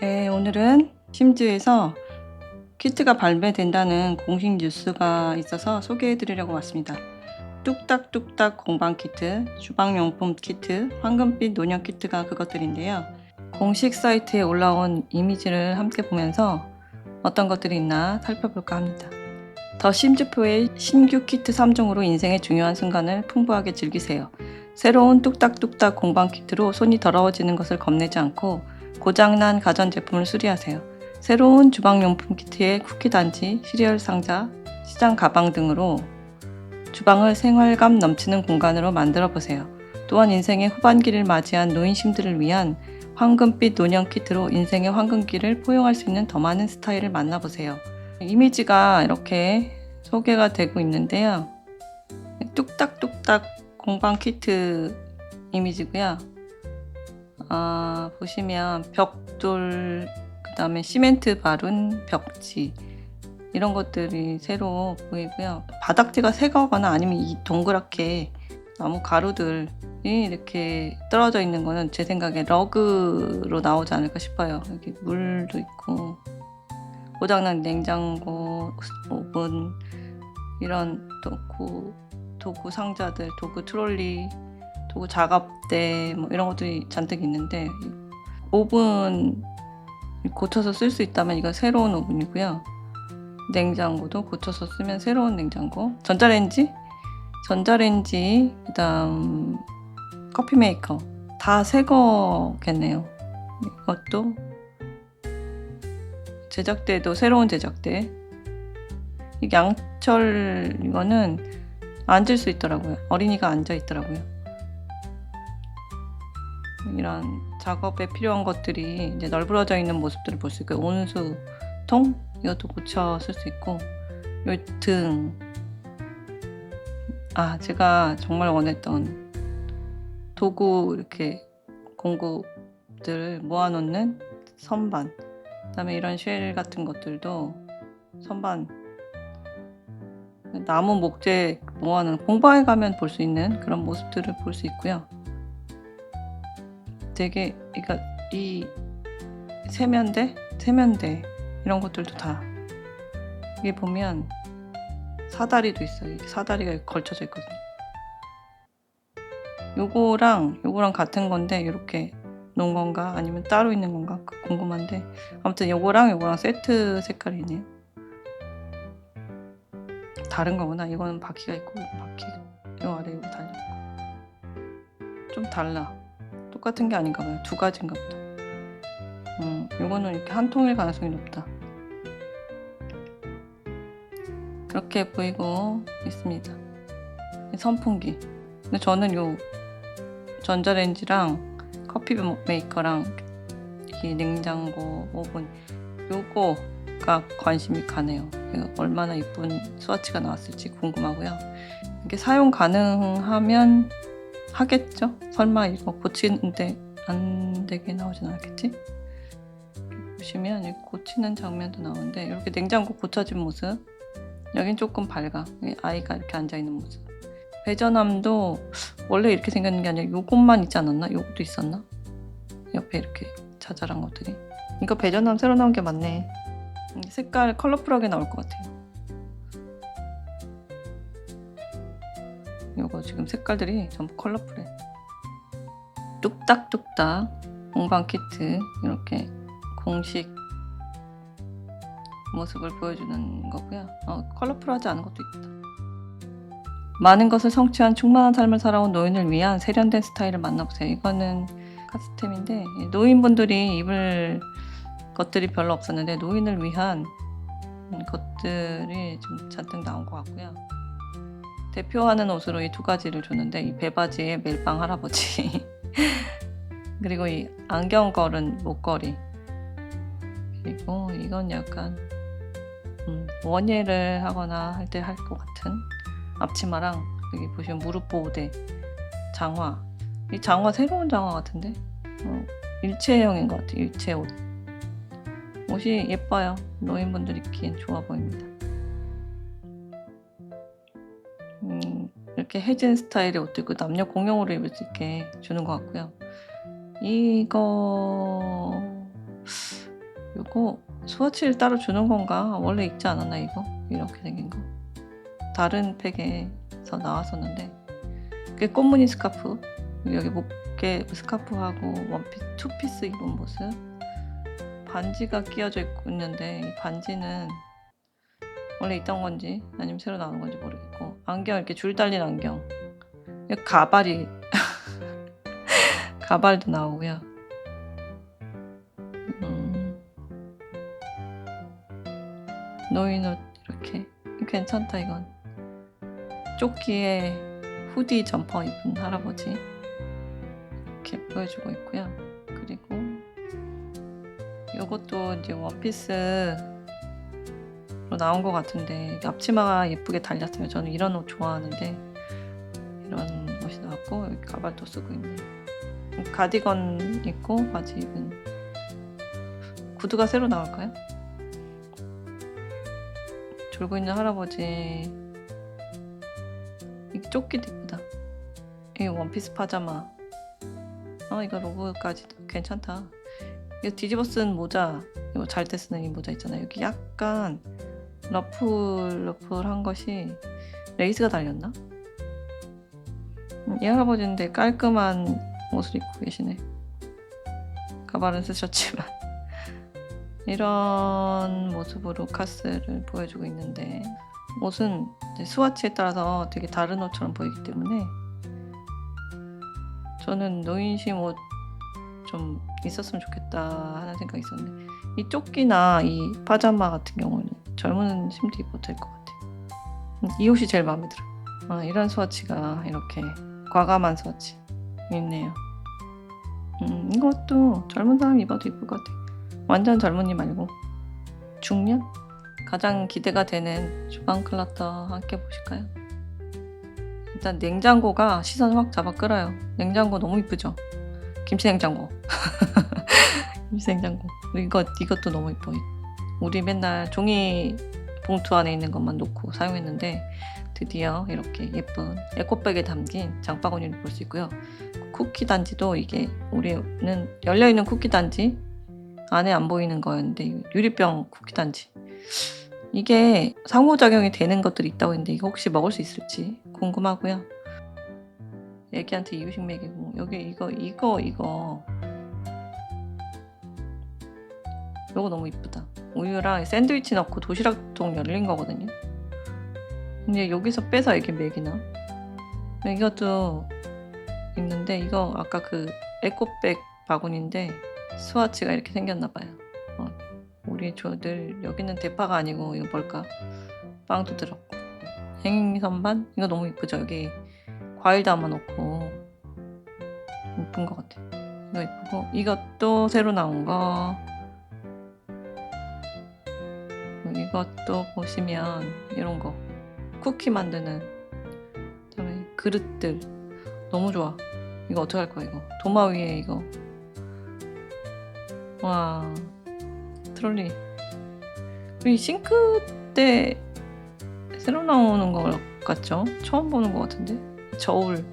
네, 오늘은 심즈에서 키트가 발매된다는 공식 뉴스가 있어서 소개해 드리려고 왔습니다. 뚝딱뚝딱 공방 키트, 주방용품 키트, 황금빛 노년 키트가 그것들인데요. 공식 사이트에 올라온 이미지를 함께 보면서 어떤 것들이 있나 살펴볼까 합니다. 더 심즈표의 신규 키트 3종으로 인생의 중요한 순간을 풍부하게 즐기세요. 새로운 뚝딱뚝딱 공방 키트로 손이 더러워지는 것을 겁내지 않고 고장난 가전제품을 수리하세요. 새로운 주방용품 키트에 쿠키 단지, 시리얼 상자, 시장 가방 등으로 주방을 생활감 넘치는 공간으로 만들어 보세요. 또한 인생의 후반기를 맞이한 노인심들을 위한 황금빛 노년 키트로 인생의 황금기를 포용할 수 있는 더 많은 스타일을 만나보세요. 이미지가 이렇게 소개가 되고 있는데요. 뚝딱뚝딱 공방 키트 이미지고요. 아, 보시면 벽돌, 그 다음에 시멘트 바른 벽지 이런 것들이 새로 보이고요. 바닥재가 새거거나 아니면 이 동그랗게 나무 가루들이 이렇게 떨어져 있는 거는 제 생각에 러그로 나오지 않을까 싶어요. 여기 물도 있고 고장난 냉장고, 오븐 이런 도구 도구 상자들, 도구 트롤리, 도구 작업대 뭐 이런 것들이 잔뜩 있는데 오븐 고쳐서 쓸 수 있다면 이거 새로운 오븐이고요. 냉장고도 고쳐서 쓰면 새로운 냉장고. 전자레인지, 전자레인지, 그 다음 커피 메이커 다 새 거겠네요. 이것도 제작대도 새로운 제작대. 이 양철 이거는 앉을 수 있더라고요. 어린이가 앉아 있더라고요. 이런 작업에 필요한 것들이 이제 널브러져 있는 모습들을 볼 수 있고 온수 통 이것도 고쳐 쓸 수 있고 요 등. 아 제가 정말 원했던 도구 이렇게 공구들 모아놓는 선반. 그다음에 이런 쉘 같은 것들도 선반 나무 목재 모아놓은 공방에 가면 볼 수 있는 그런 모습들을 볼 수 있고요. 되게 그러니까 이 세면대, 세면대 이런 것들도 다 여기 보면 사다리도 있어요. 사다리가 걸쳐져 있거든요. 요거랑 요거랑 같은 건데 이렇게 놓은 건가 아니면 따로 있는 건가 궁금한데 아무튼 요거랑 요거랑 세트 색깔이네요. 다른 거구나. 이거는 바퀴가 있고 바퀴 요 아래 여기 달려 있고 좀 달라. 똑같은 게 아닌가 봐요. 두 가지인가 보다. 음, 요거는 이렇게 한 통일 가능성이 높다. 그렇게 보이고 있습니다. 선풍기. 근데 저는 요 전자레인지랑 커피 메이커랑 이 냉장고, 오븐 요거가 관심이 가네요. 얼마나 이쁜 스와치가 나왔을지 궁금하고요. 이게 사용 가능하면 하겠죠? 설마 이거 고치는데 안 되게 나오진 않겠지? 보시면 고치는 장면도 나오는데 이렇게 냉장고 고쳐진 모습 여긴 조금 밝아 아이가 이렇게 앉아있는 모습 배전함도 원래 이렇게 생겼는 게 아니라 요것만 있지 않았나? 요것도 있었나? 옆에 이렇게 자잘한 것들이 이거 배전함 새로 나온 게 맞네 색깔 컬러풀하게 나올 것 같아요 요거 지금 색깔들이 전부 컬러풀해. 뚝딱뚝딱 공방 키트 이렇게 공식 모습을 보여주는 거고요. 어, 컬러풀하지 않은 것도 있다. 많은 것을 성취한 충만한 삶을 살아온 노인을 위한 세련된 스타일을 만나보세요. 이거는 카스템인데 노인분들이 입을 것들이 별로 없었는데 노인을 위한 것들이 좀 잔뜩 나온 것 같고요. 대표하는 옷으로 이 두 가지를 줬는데 이 배바지에 멜빵 할아버지. 그리고 이 안경 걸은 목걸이. 그리고 이건 약간 음, 원예를 하거나 할 때 할 것 같은 앞치마랑 여기 보시면 무릎 보호대 장화. 이 장화 새로운 장화 같은데? 어, 일체형인 것 같아요. 일체 옷. 옷이 예뻐요. 노인분들 입기엔 좋아 보입니다 이렇게 해진 스타일의 옷도 있고 남녀 공용으로 입을 수 있게 주는 것 같고요 이거 요거 스와치를 따로 주는 건가? 원래 있지 않았나 이거? 이렇게 생긴 거. 다른 팩에서 나왔었는데 그게 꽃무늬 스카프 여기 목에 스카프하고 원피스 투피스 입은 모습 반지가 있고 있는데 이 반지는 원래 있던 건지 아니면 새로 나온 건지 모르겠고. 안경 이렇게 줄 달린 안경. 가발이 가발도 나오고요. 음, 노인옷 이렇게. 괜찮다 이건. 조끼에 후디 점퍼 입은 할아버지. 이렇게 보여주고 있고요. 그리고 이것도 이제 원피스로 나온 것 같은데 앞치마가 예쁘게 달렸어요 저는 이런 옷 좋아하는데 이런 옷이 나왔고 여기 가발도 쓰고 있네. 가디건 입고 바지 입은 구두가 새로 나올까요? 졸고 있는 할아버지. 이 조끼도 이쁘다. 이 원피스 파자마. 아 이거 로고까지 괜찮다. 이거 뒤집어 쓴 모자 이거 잘 때 쓰는 이 모자 있잖아요. 여기 약간 러플 러플한 것이 레이스가 달렸나? 음, 이 할아버지인데 깔끔한 옷을 입고 계시네 가발은 쓰셨지만 이런 모습으로 카스를 보여주고 있는데 옷은 스와치에 따라서 되게 다른 옷처럼 보이기 때문에 저는 노인심 옷 좀 있었으면 좋겠다 하는 생각이 있었는데 이 조끼나 이 파자마 같은 경우는 젊은 심도 입어도 될 것 같아요. 음, 이 옷이 제일 마음에 들어요. 아, 이런 스와치가 이렇게 과감한 스와치 있네요. 음, 이것도 젊은 사람 입어도 이쁠 것 같아요. 완전 젊은이 말고 중년? 가장 기대가 되는 주방 클러터 함께 보실까요? 일단 냉장고가 시선 확 잡아 끌어요. 냉장고 너무 이쁘죠? 김치 냉장고. 김치 냉장고. 이거 이것도 너무 이뻐요. 우리 맨날 종이 봉투 안에 있는 것만 놓고 사용했는데 드디어 이렇게 예쁜 에코백에 담긴 장바구니를 볼 수 있고요. 쿠키 단지도 이게 우리는 열려 있는 쿠키 단지 안에 안 보이는 거였는데 유리병 쿠키 단지 이게 상호작용이 되는 것들이 있다고 했는데 이거 혹시 먹을 수 있을지 궁금하고요. 애기한테 이유식 먹이고 여기 이거 이거 이거 이거 너무 이쁘다. 우유랑 샌드위치 넣고 도시락통 열린 거거든요. 근데 여기서 빼서 애기 먹이나? 이것도 있는데 이거 아까 그 에코백 바구니인데 스와치가 이렇게 생겼나 봐요. 어, 우리 저들 여기는 대파가 아니고 이거 뭘까? 빵도 들었고 행잉 선반 이거 너무 이쁘죠 여기 과일 담아놓고 이쁜 것 같아. 이거 이쁘고 이것도 새로 나온 거. 이것도 보시면 이런 거 쿠키 만드는 그다음에 그릇들. 너무 좋아. 이거 어떻게 할 거야 이거? 도마 위에 이거. 와 트롤리 우리 싱크대 새로 나오는 거 같죠? 처음 보는 것 같은데? 저울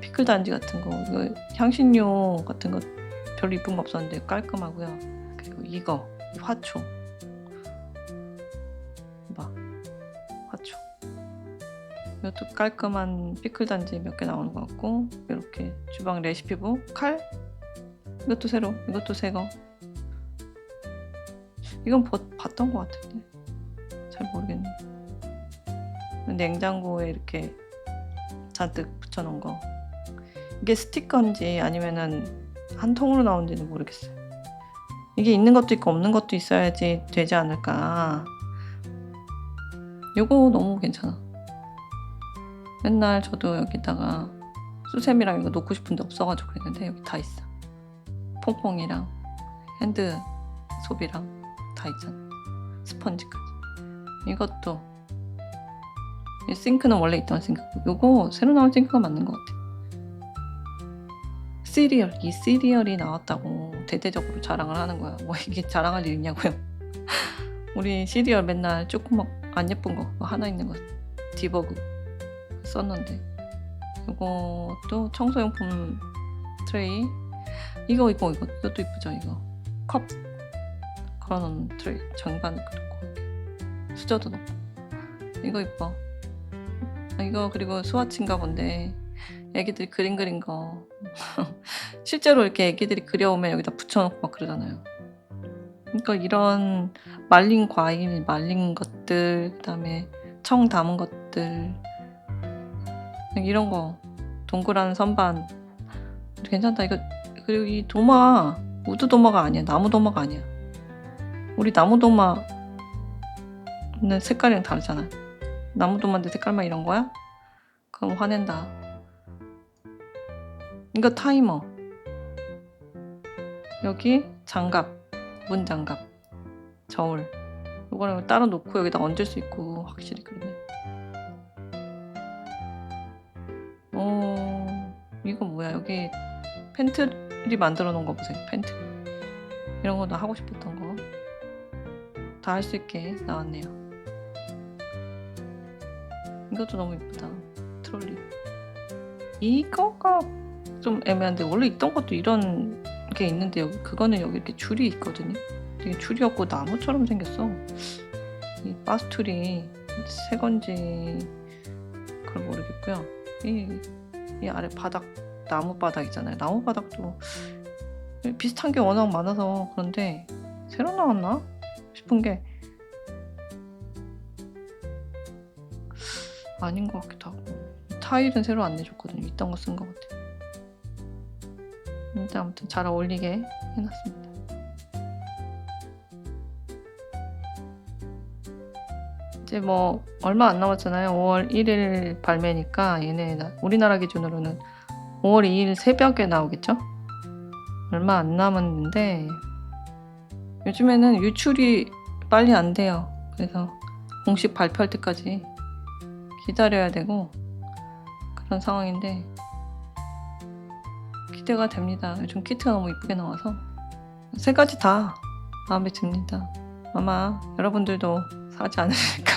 피클 단지 같은 거 이거 향신료 같은 거 별로 이쁜 거 없었는데 깔끔하고요. 그리고 이거 이 화초 이것도 깔끔한 피클 단지 몇 개 나오는 것 같고 이렇게 주방 레시피북 칼 이것도 새로 이것도 새거. 이건 버- 봤던 것 같은데. 잘 모르겠네. 냉장고에 이렇게 잔뜩 붙여놓은 거. 이게 스티커인지 아니면은 한 통으로 나온지는 모르겠어요. 이게 있는 것도 있고 없는 것도 있어야지 되지 않을까. 요거 너무 괜찮아 맨날 저도 여기다가 수세미랑 이거 놓고 싶은데 없어가지고 그랬는데 여기 다 있어. 퐁퐁이랑 핸드 소비랑 다 있잖아. 스펀지까지. 이것도 이 싱크는 원래 있던 싱크고 요거 새로 나온 싱크가 맞는 것 같아. 시리얼. 이 시리얼이 나왔다고 대대적으로 자랑을 하는 거야. 뭐 이게 자랑할 일 있냐고요? 우리 시리얼 맨날 조그맣 안 예쁜 거 하나 있는 거. 디버그 썼는데. 이것도 청소용품 트레이. 이거 이거 이거. 이것도 이쁘죠 이거. 컵. 걸어놓는 트레이. 정반 그렇고 수저도 넣고. 이거 이뻐. 아, 이거 그리고 스와치인가 본데. 애기들이 그림 그린 거. 실제로 이렇게 애기들이 그려오면 여기다 붙여놓고 막 그러잖아요. 그러니까 이런 말린 과일 말린 것들 그다음에 청 담은 것들 이런 거 동그란 선반. 괜찮다. 이거 그리고 이 도마 우드 도마가 아니야. 나무 도마가 아니야. 우리 나무 도마는 색깔이랑 다르잖아. 나무 도마인데 색깔만 이런 거야? 그럼 화낸다. 이거 타이머. 여기 장갑 문 장갑 저울. 이거는 따로 놓고 여기다 얹을 수 있고 확실히 그러네 어 이거 뭐야? 여기 팬트리 만들어 놓은 거 보세요. 팬트리 이런 거도 하고 싶었던 거. 다 할 수 있게 나왔네요. 이것도 너무 이쁘다. 트롤리. 이거가 좀 애매한데 원래 있던 것도 이런 게 있는데 여기 그거는 여기 이렇게 줄이 있거든요. 되게 줄이 없고 나무처럼 생겼어. 이 바스툴이 새 건지 그걸 모르겠고요 이, 이 아래 바닥 나무 바닥 있잖아요. 나무 바닥도 비슷한 게 워낙 많아서 그런데 새로 나왔나 싶은 게 아닌 것 같기도 하고. 타일은 새로 안 내줬거든요. 있던 거 쓴 것 같아요. 근데 아무튼 잘 어울리게 해놨습니다 이제 뭐 얼마 안 남았잖아요 5월 1일 발매니까 얘네 나- 우리나라 기준으로는 5월 2일 새벽에 나오겠죠 얼마 안 남았는데 요즘에는 유출이 빨리 안 돼요 그래서 공식 발표할 때까지 기다려야 되고 그런 상황인데 기대가 됩니다. 요즘 키트가 너무 이쁘게 나와서 세 가지 다 마음에 듭니다. 아마 여러분들도 사지 않으실까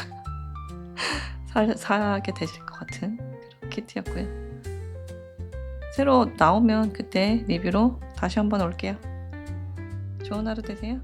사, 사게 되실 것 같은 그런 키트였고요. 새로 나오면 그때 리뷰로 다시 한번 올게요. 좋은 하루 되세요.